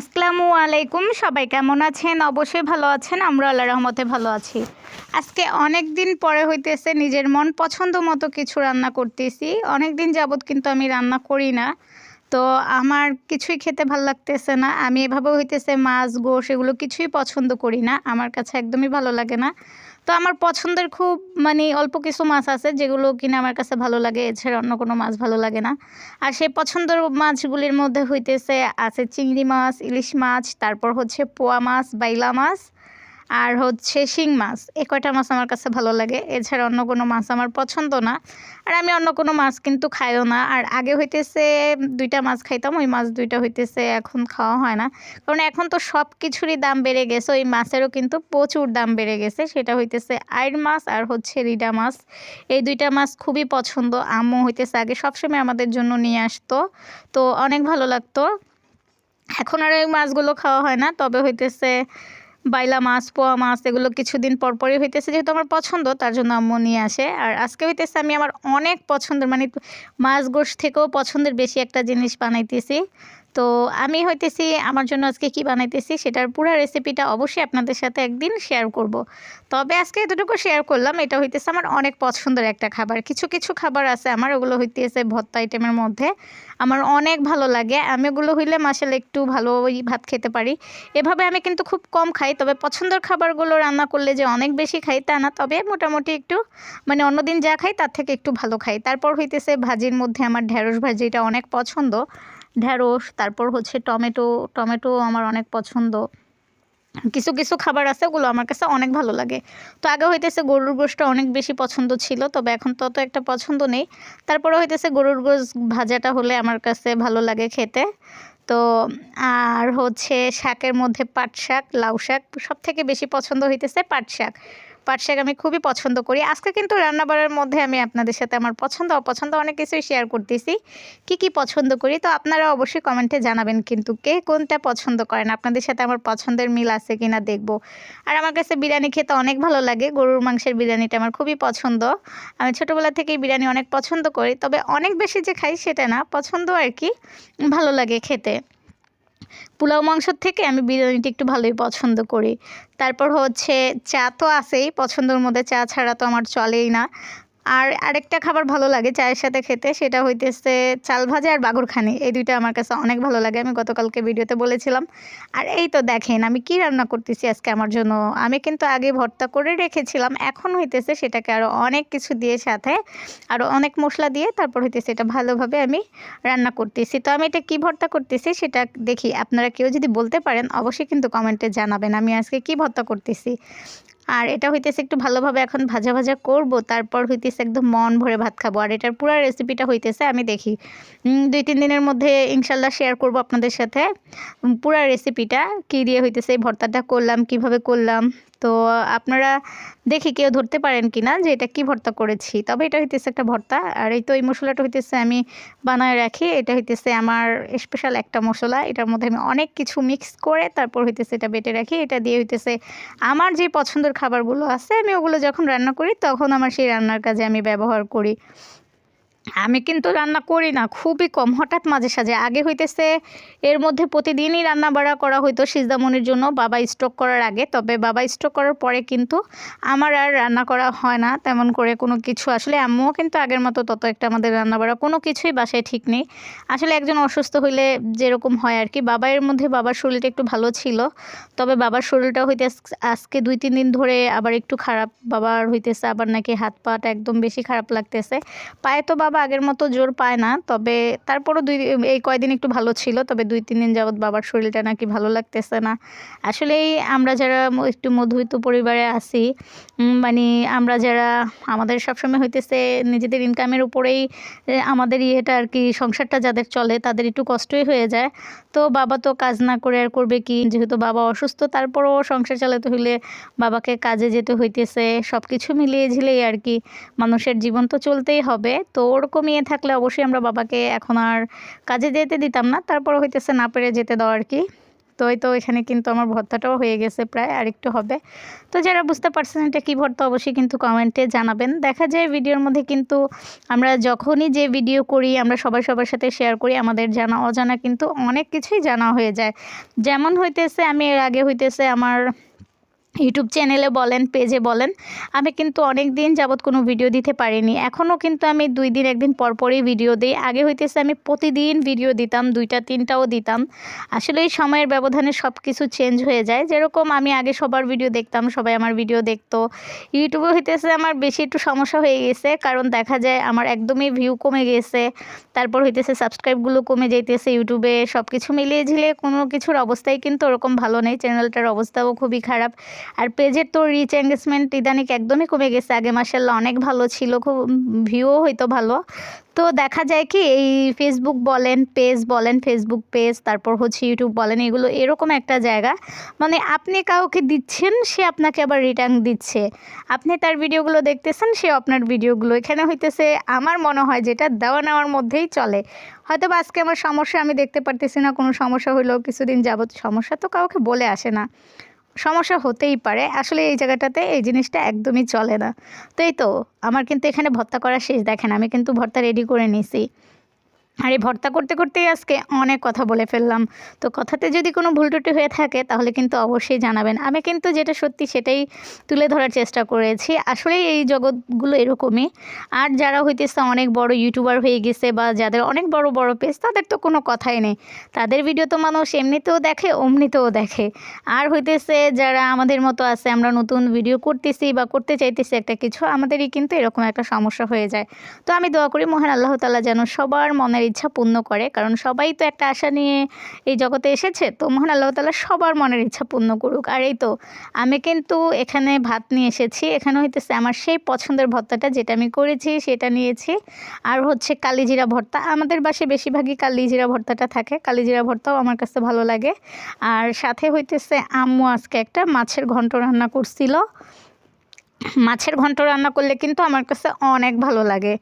আসসালামু আলাইকুম, সবাই কেমন আছেন? অবশ্যই ভালো আছেন আমরা আল্লাহ রহমতে ভালো আছি। আজকে অনেক দিন পরে হইতেছে নিজের মন পছন্দ মতো কিছু রান্না করতেছি। অনেক দিন যাবৎ কিন্তু আমি রান্না করি না। তো আমার কিছুই খেতে ভালো লাগতেছে না। আমি এভাবে হইতেছে মাছ, গোশ এগুলো কিছুই পছন্দ করি না। আমার কাছে একদমই ভালো লাগে না। তো আমার পছন্দের খুব মানে অল্প কিছু মাছ আছে যেগুলো কিনা আমার কাছে ভালো লাগে, এছাড়া অন্য কোনো মাছ ভালো লাগে না। আর সেই পছন্দের মাছগুলির মধ্যে হইতেছে আছে চিংড়ি মাছ, ইলিশ মাছ, তারপর হচ্ছে পোয়া মাছ, বাইলা মাছ আর হচ্ছে শিং মাছ। এ কয়টা মাছ আমার কাছে ভালো লাগে। এছাড়া অন্য কোনো মাছ আমার পছন্দ না। আর আমি অন্য কোনো মাছ কিন্তু খাইও না। আর আগে হইতেছে দুইটা মাছ খাইতাম, ওই মাছ দুইটা হইতেছে এখন খাওয়া হয় না। কারণ এখন তো সব কিছুরই দাম বেড়ে গেছে। ওই মাছেরও কিন্তু প্রচুর দাম বেড়ে গেছে। সেটা হইতেছে আইর মাছ আর হচ্ছে রিডা মাছ। এই দুইটা মাছ খুবই পছন্দ। আম্মু হইতেছে আগে সবসময় আমাদের জন্য নিয়ে আসতো। তো অনেক ভালো লাগতো। এখন আর ওই মাছগুলো খাওয়া হয় না। তবে হইতেছে বাইলা মাছ, পোয়া মাছ, এগুলো কিছুদিন পরপরই হইতেছে যেহেতু আমার পছন্দ, তার জন্য আম্মু নিয়ে আসে। আর আজকে হইতেছে আমি আমার অনেক পছন্দের মানে মাছ গোশ থেকেও পছন্দের বেশি একটা জিনিস বানাইতেছি। তো আমি হইতেছি আমার জন্য আজকে কি বানাইতেছি সেটার পুরো রেসিপিটা অবশ্যই আপনাদের সাথে একদিন শেয়ার করব। তবে আজকে এতটুকু শেয়ার করলাম, এটা হইতেছে আমার অনেক পছন্দের একটা খাবার। কিছু কিছু খাবার আছে আমার, ওগুলো হইতেছে ভত্তা আইটেমের মধ্যে। আমার অনেক ভালো লাগে, আমি ওগুলো হইলে মাসালে একটু ভালো ওই ভাত খেতে পারি। এভাবে আমি কিন্তু খুব কম খাই, তবে পছন্দের খাবারগুলো রান্না করলে যে অনেক বেশি খাই তা না, তবে মোটামুটি একটু মানে অন্যদিন যা খাই তার থেকে একটু ভালো খাই। তারপর হইতেছে ভাজির মধ্যে আমার ঢ্যাঁড়স ভাজিটা অনেক পছন্দ। ঢ্যাঁড়স তারপর হচ্ছে টমেটো টমেটো আমার অনেক পছন্দ। কিছু কিছু খাবার আছে ওগুলো আমার কাছে অনেক ভালো লাগে। তো আগে হইতেছে গরুর গোশটা অনেক বেশি পছন্দ ছিল, তবে এখন তত একটা পছন্দ নেই। তারপরে হইতেছে গরুর গোশ ভাজাটা হলে আমার কাছে ভালো লাগে খেতে। তো আর হচ্ছে শাকের মধ্যে পাট শাক, লাউ শাক সব থেকে বেশি পছন্দ হইতেছে পাট শাক। পাট শাক আমি খুবই পছন্দ করি। আজকে কিন্তু রান্নাবাড়ার মধ্যে আমি আপনাদের সাথে আমার পছন্দ, অপছন্দ অনেক কিছুই শেয়ার করতেছি। কি কি পছন্দ করি? তো আপনারা অবশ্যই কমেন্টে জানাবেন কিন্তু কে কোনটা পছন্দ করেন? আপনাদের সাথে আমার পছন্দের মিল আছে কিনা দেখব। আর আমার কাছে বিরিয়ানি খেতে অনেক ভালো লাগে। গরুর মাংসের বিরিয়ানিটা আমার খুবই পছন্দ। আমি ছোটোবেলা থেকেই বিরিয়ানি অনেক পছন্দ করি। তবে অনেক বেশি যে খাই সেটা না, পছন্দ আর কি, ভালো লাগে খেতে। পোলাও মাংসর থেকে আমি বিরিয়ানিটা একটু ভালোই পছন্দ করি। তারপর হচ্ছে চা তো আছেই, পছন্দের মধ্যে চা ছাড়া তো আমার চলেই না। আর আরেকটা খাবার ভালো লাগে চায়ের সাথে খেতে, সেটা হইতেছে চাল ভাজা আর বাগুরখানি এই দুইটা আমার কাছে অনেক ভালো লাগে, আমি গতকালকে ভিডিওতে বলেছিলাম। আর এই তো দেখেন, আমি কি রান্না করতেছি আজকে আমার জন্য? আমি কিন্তু আগে ভর্তা করে রেখেছিলাম, এখন হইতেছে সেটাকে আরও অনেক কিছু দিয়ে সাথে আরও অনেক মশলা দিয়ে তারপর হইতেছে এটা ভালোভাবে আমি রান্না করতেছি। তো আমি এটা কি ভর্তা করতেছি সেটা দেখি, আপনারা কেউ যদি বলতে পারেন, অবশ্যই কিন্তু কমেন্টে জানাবেন আমি আজকে কি ভর্তা করতেছি। আর এটা হইতেছে একটু ভালোভাবে এখন ভাজা ভাজা করব, তারপর হইতেছে একদম মন ভরে ভাত খাব। আর এটার পুরো রেসিপিটা হইতেছে, আমি দেখি। দুই তিন দিনের মধ্যে ইনশাল্লাহ শেয়ার করব আপনাদের সাথে। পুরো রেসিপিটা কী দিয়ে হইতেছে, এই ভর্তাটা করলাম, কীভাবে করলাম? তো আপনারা দেখি কেউ ধরতে পারেন কি না যে এটা কি ভর্তা করেছি। তবে এটা হইতেছে একটা ভর্তা। আর এই তো এই মশলাটা হইতেছে আমি বানায় রাখি। এটা হইতেছে আমার স্পেশাল একটা মশলা। এটার মধ্যে আমি অনেক কিছু মিক্স করে তারপর হইতেছে এটা বেটে রাখি। এটা দিয়ে হইতেছে আমার যে পছন্দের খাবারগুলো আছে, আমি ওগুলো যখন রান্না করি, তখন আমার সেই রান্নার কাজে আমি ব্যবহার করি। আমি কিন্তু রান্না করি না, খুবই কম। হঠাৎ মাঝে সাঝে, আগে হইতেছে এর মধ্যে প্রতিদিনই রান্না বাড়া করা হইতো সিজদামনির জন্য, বাবা স্টক করার আগে। তবে বাবা স্টক করার পরে কিন্তু আমার আর রান্না করা হয় না, তেমন করে কোনো কিছু। আসলে আম্মুও কিন্তু আগের মতো তত একটা আমাদের রান্না বাড়া কোনো কিছুই বাসায় ঠিক নেই। আসলে একজন অসুস্থ হইলে যেরকম হয় আর কি, বাবা এর মধ্যে বাবার শরীরটা একটু ভালো ছিল। তবে বাবার শরীরটা হইতে আজকে দুই, তিন দিন ধরে আবার একটু খারাপ, বাবার হইতেছে আবার নাকি হাত পাটা একদম বেশি খারাপ লাগতেছে। পায়ে তো বাবা আগের মতো জোর পায় না। তবে তারপরও দুই এই কয়দিন একটু ভালো ছিল, তবে দুই, তিন দিন যাবৎ বাবার শরীরটা নাকি ভালো লাগতেছে না। আসলেই আমরা যারা একটু মধ্যবিত্ত পরিবারে আছি মানে আমরা যারা, আমাদের সবসময় হইতেছে নিজেদের ইনকামের উপরেই আমাদের ইয়েটা আর কি, সংসারটা যাদের চলে তাদের একটু কষ্টই হয়ে যায়। তো বাবা তো কাজ না করে আর করবে কি? যেহেতু বাবা অসুস্থ, তারপরও সংসার চালাতে হইলে বাবাকে কাজে যেতে হইতেছে। সব কিছু মিলিয়ে ঝিলেই আর কি, মানুষের জীবন তো চলতেই হবে। তো ওরকম ইয়ে থাকলে অবশ্যই আমরা বাবাকে এখন আর কাজে যেতে দিতাম না। তারপর হইতেছে না পেরে যেতে দেওয়া আর কি। তো এই তো এখানে কিন্তু আমার ভর্তাটাও হয়ে গেছে প্রায়, আরেকটু হবে। তো যারা বুঝতে পারছেন এটা কী ভর্তা, অবশ্যই কিন্তু কমেন্টে জানাবেন। দেখা যায় ভিডিওর মধ্যে কিন্তু আমরা যখনই যে ভিডিও করি, আমরা সবাই সবার সাথে শেয়ার করি, আমাদের জানা, অজানা কিন্তু অনেক কিছুই জানা হয়ে যায়। যেমন হইতেছে, আমি এর আগে হইতেছে আমার ইউটিউব চ্যানেলে বলেন, পেজে বলেন, আমি কিন্তু অনেক দিন যাবৎ কোনো ভিডিও দিতে পারিনি। এখনও কিন্তু আমি দুই দিন, একদিন পরপরই ভিডিও দিই। আগে হইতেছে আমি প্রতিদিন ভিডিও দিতাম, দুইটা, তিনটাও দিতাম। আসলে এই সময়ের ব্যবধানে সব কিছু চেঞ্জ হয়ে যায়। যেরকম আমি আগে সবার ভিডিও দেখতাম, সবাই আমার ভিডিও দেখতো। ইউটিউবে হইতেছে আমার বেশি একটু সমস্যা হয়ে গেছে, কারণ দেখা যায় আমার একদমই ভিউ কমে গেছে। তারপর হইতেছে সাবস্ক্রাইবগুলো কমে যাইতেছে ইউটিউবে সব কিছু মিলিয়ে ঝিলিয়ে কোনো কিছুর অবস্থাই কিন্তু ওরকম ভালো নেই। চ্যানেলটার অবস্থাও খুবই খারাপ। আর পেজের তো রিচ এঙ্গেজমেন্ট ইদানিক একদমই কমে গেছে। আগে মাসাল্লাহ অনেক ভালো ছিল, খুব ভিউও হয়তো ভালো। তো দেখা যায় কি, এই ফেসবুক বলেন পেজ বলেন ফেসবুক পেজ তারপর হচ্ছে ইউটিউব বলেন, এগুলো এরকম একটা জায়গা। মানে আপনি কাউকে দিচ্ছেন, সে আপনাকে আবার রিটার্ন দিচ্ছে। আপনি তার ভিডিওগুলো দেখতেছেন সে আপনার ভিডিওগুলো। এখানে হইতেছে, আমার মনে হয় যেটা দেওয়া নেওয়ার মধ্যেই চলে। হয়তো বা আজকে আমার সমস্যা, আমি দেখতে পারতেছি না, কোনো সমস্যা হইলেও কিছুদিন যাবত সমস্যা তো কাউকে বলে আসে না। সমস্যা হতেই পারে। আসলে এই জায়গাটাতে এই জিনিসটা একদমই চলে না। তো এই তো, আমার কিন্তু এখানে ভর্তা করা শেষ, দেখেন আমি কিন্তু ভর্তা রেডি করে নিছি। আর এই ভর্তা করতে করতেই আজকে অনেক কথা বলে ফেললাম। তো কথাতে যদি কোনো ভুল টুটি হয়ে থাকে, তাহলে কিন্তু অবশ্যই জানাবেন। আমি কিন্তু যেটা সত্যি সেটাই তুলে ধরার চেষ্টা করেছি। আসলেই এই জগৎগুলো এরকমই। আর যারা হইতেছে অনেক বড় ইউটিউবার হয়ে গেছে বা যাদের অনেক বড় বড় পেজ তাদের তো কোনো কথাই নেই। তাদের ভিডিও তো মানুষ এমনিতেও দেখে, অমনিতেও দেখে। আর হইতেছে যারা আমাদের মতো আছে, আমরা নতুন ভিডিও করতেছি বা করতে চাইতেছি একটা কিছু, আমাদেরই কিন্তু এরকম একটা সমস্যা হয়ে যায়। তো আমি দোয়া করি মহান আল্লাহ তালা যেন সবার মনের ইচ্ছা পূর্ণ করে। কারণ সবাই তো একটা আশা নিয়ে এই জগতে এসেছে, তো মহান আল্লাহ তালা সবার মনের ইচ্ছা পূর্ণ করুক। আর এই তো, আমি কিন্তু এখানে ভাত নিয়ে এসেছি। এখানে হইতেছে আমার সেই পছন্দের ভর্তাটা যেটা আমি করেছি, সেটা নিয়েছি। আর হচ্ছে কালিজিরা ভর্তা। আমাদের বাসায় বেশিরভাগই কালিজিরা ভর্তাটা থাকে। কালিজিরা ভর্তাও আমার কাছে ভালো লাগে। আর সাথে হইতেছে আম্মু আজকে একটা মাছের ঘন্ট রান্না করছিল। মাছের ঘন্ট রান্না করলে কিন্তু আমার কাছে অনেক ভালো লাগে।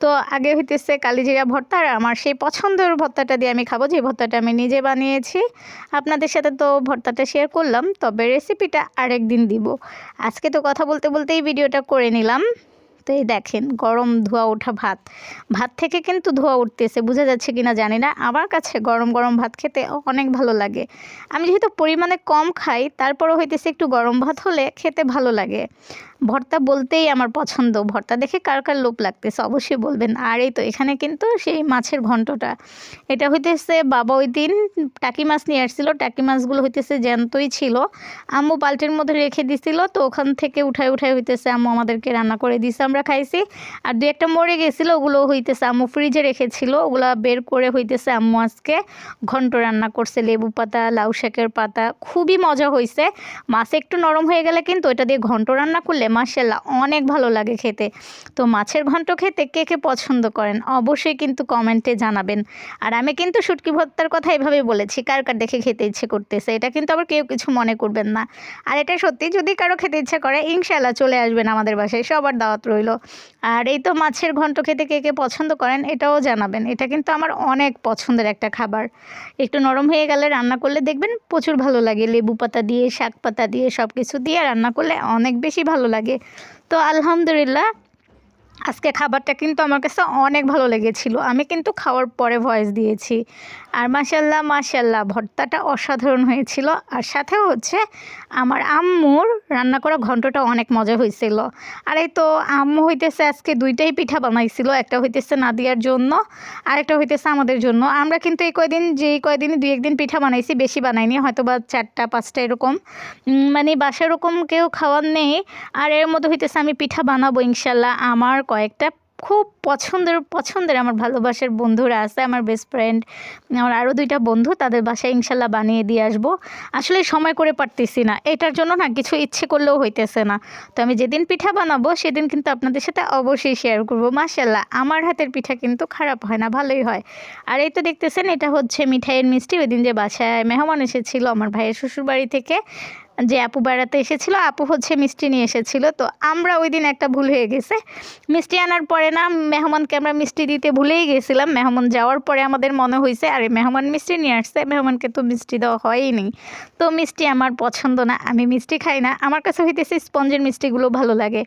তো আগে হইতেছে কালিজিরা ভর্তা আর আমার সেই পছন্দের ভর্তাটা দিয়ে আমি খাব, যে ভর্তাটা আমি নিজে বানিয়েছি। আপনাদের সাথে তো ভর্তাটা শেয়ার করলাম, তবে রেসিপিটা আরেক দিন দিব। আজকে তো কথা বলতে বলতেই ভিডিওটা করে নিলাম। তো এই দেখেন, গরম ধোয়া ওঠা ভাত। ভাত থেকে কিন্তু ধোয়া উঠতেছে, বোঝা যাচ্ছে কিনা জানি না। আমার কাছে গরম গরম ভাত খেতে অনেক ভালো লাগে। আমি যেহেতু পরিমাণে কম খাই, তারপরও হইতেছে একটু গরম ভাত হলে খেতে ভালো লাগে। ভর্তা বলতেই আমার পছন্দ। ভর্তা দেখে কার কার লোভ লাগতেছে অবশ্যই বলবেন। আর এই তো এখানে কিন্তু সেই মাছের ঘন্টটা। এটা হইতেছে বাবা ওই দিন টাকি মাছ নিয়ে আসছিল। টাকি মাছগুলো হইতেছে জ্যান্তই ছিল। আম্মু বালতির মধ্যে রেখে দিছিল। তো ওখান থেকে উঠায় উঠায় হইতেছে আম্মু আমাদেরকে রান্না করে দিছে। আমরা খাইছি। আর দু একটা মরে গেছিল। ওগুলো হইতেছে আম্মু ফ্রিজে রেখেছিল। ওগুলো বের করে হইতেছে আম্মু আজকে ঘন্ট রান্না করছে। লেবু পাতা, লাউ শাকের পাতা। খুবই মজা হয়েছে মাছ একটু নরম হয়ে গেলে কিন্তু ওটা দিয়ে ঘন্ট রান্না করলে মাসাল্লাহ অনেক ভালো লাগে খেতে। তো মাছের ঘন্ট খেতে কে কে পছন্দ করেন? অবশ্যই কিন্তু কমেন্টে জানাবেন। আর আমি কিন্তু শুটকি ভর্তার কথা এভাবে বলেছি, কার কার দেখে খেতে ইচ্ছে করতেছে, এটা কিন্তু আবার কেউ কিছু মনে করবেন না। আর এটা সত্যি, যদি কারও খেতে ইচ্ছা করে ইনশাল্লাহ চলে আসবেন আমাদের বাসায়, সবার দাওয়াত রইল। আর এই তো মাছের ঘন্ট খেতে কে কে পছন্দ করেন, এটাও জানাবেন। এটা কিন্তু আমার অনেক পছন্দের একটা খাবার। একটু নরম হয়ে গেলে রান্না করলে দেখবেন প্রচুর ভালো লাগে। লেবু পাতা দিয়ে, শাক পাতা দিয়ে সব কিছু দিয়ে রান্না করলে অনেক বেশি ভালো লাগে। তো আলহামদুলিল্লাহ আজকে খাবারটা কিন্তু আমার কাছে অনেক ভালো লেগেছিল। আমি কিন্তু খাওয়ার পরে ভয়েস দিয়েছি। আর মাসাল্লাহ মাসাল্লাহ ভর্তাটা অসাধারণ হয়েছিল। আর সাথে হচ্ছে আমার আম্মুর রান্না করা ঘন্টটা অনেক মজা হয়েছিল। আর এই তো আম্মু হইতেছে আজকে দুইটাই পিঠা বানাইছিল, একটা হইতেছে নাদিয়ার জন্য, আর একটা হইতেছে আমাদের জন্য। আমরা কিন্তু এই কয়দিন, যেই কয়দিন দুই একদিন পিঠা বানাইছি, বেশি বানাইনি হয়তো বা চারটা, পাঁচটা এরকম। মানে বাসা এরকম কেউ খাওয়ার নেই। আর এর মধ্যে হইতেছে আমি পিঠা বানাবো ইনশাল্লাহ আমার কয়েকটা খুব পছন্দের পছন্দের আমার ভালোবাসার বন্ধুরা আছে, আমার বেস্ট ফ্রেন্ড আমার আরও দুইটা বন্ধু, তাদের বাসায় ইনশাল্লাহ বানিয়ে দিয়ে আসব। আসলে সময় করে পারতেছি না, এটার জন্য না কিছু ইচ্ছে করলেও হইতেছে না। তো আমি যেদিন পিঠা বানাবো, সেদিন কিন্তু আপনাদের সাথে অবশ্যই শেয়ার করব। মাসাল্লাহ আমার হাতের পিঠা কিন্তু খারাপ হয় না, ভালোই হয়। আর এই তো দেখতেছেন, এটা হচ্ছে মিঠাইয়ের মিষ্টি ওই দিন যে বাসায় মেহমান এসেছিল আমার ভাইয়ের শ্বশুরবাড়ি থেকে। যে আপু বেড়াতে এসেছিল, আপু হচ্ছে মিষ্টি নিয়ে এসেছিল। তো আমরা ওই দিন একটা ভুল হয়ে গেছে। মিষ্টি আনার পরে না, মেহমানকে আমরা মিষ্টি দিতে ভুলেই গেছিলাম। মেহমান যাওয়ার পরে আমাদের মনে হয়েছে আরে, মেহমান মিষ্টি নিয়ে আসছে, মেহমানকে তো মিষ্টি দেওয়া হয়ই নি তো মিষ্টি আমার পছন্দ না, আমি মিষ্টি খাই না। আমার কাছে হইতেছে স্পঞ্জের মিষ্টিগুলো ভালো লাগে।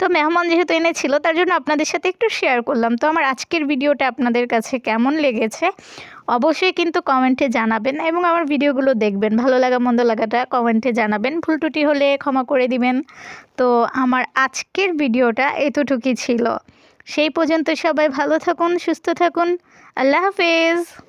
তো মেহমান যেহেতু এনেছিল, তার জন্য আপনাদের সাথে একটু শেয়ার করলাম। তো আমার আজকের ভিডিওটা আপনাদের কাছে কেমন লেগেছে? অবশ্যই কিন্তু কমেন্টে জানাবেন এবং আমার ভিডিওগুলো দেখবেন। ভালো লাগা, মন্দ লাগাটা কমেন্টে জানাবেন। ভুল টুটি হলে ক্ষমা করে দিবেন। তো আমার আজকের ভিডিওটা এতটুকুই ছিল। সেই পর্যন্ত সবাই ভালো থাকুন, সুস্থ থাকুন। আল্লাহ হাফেজ।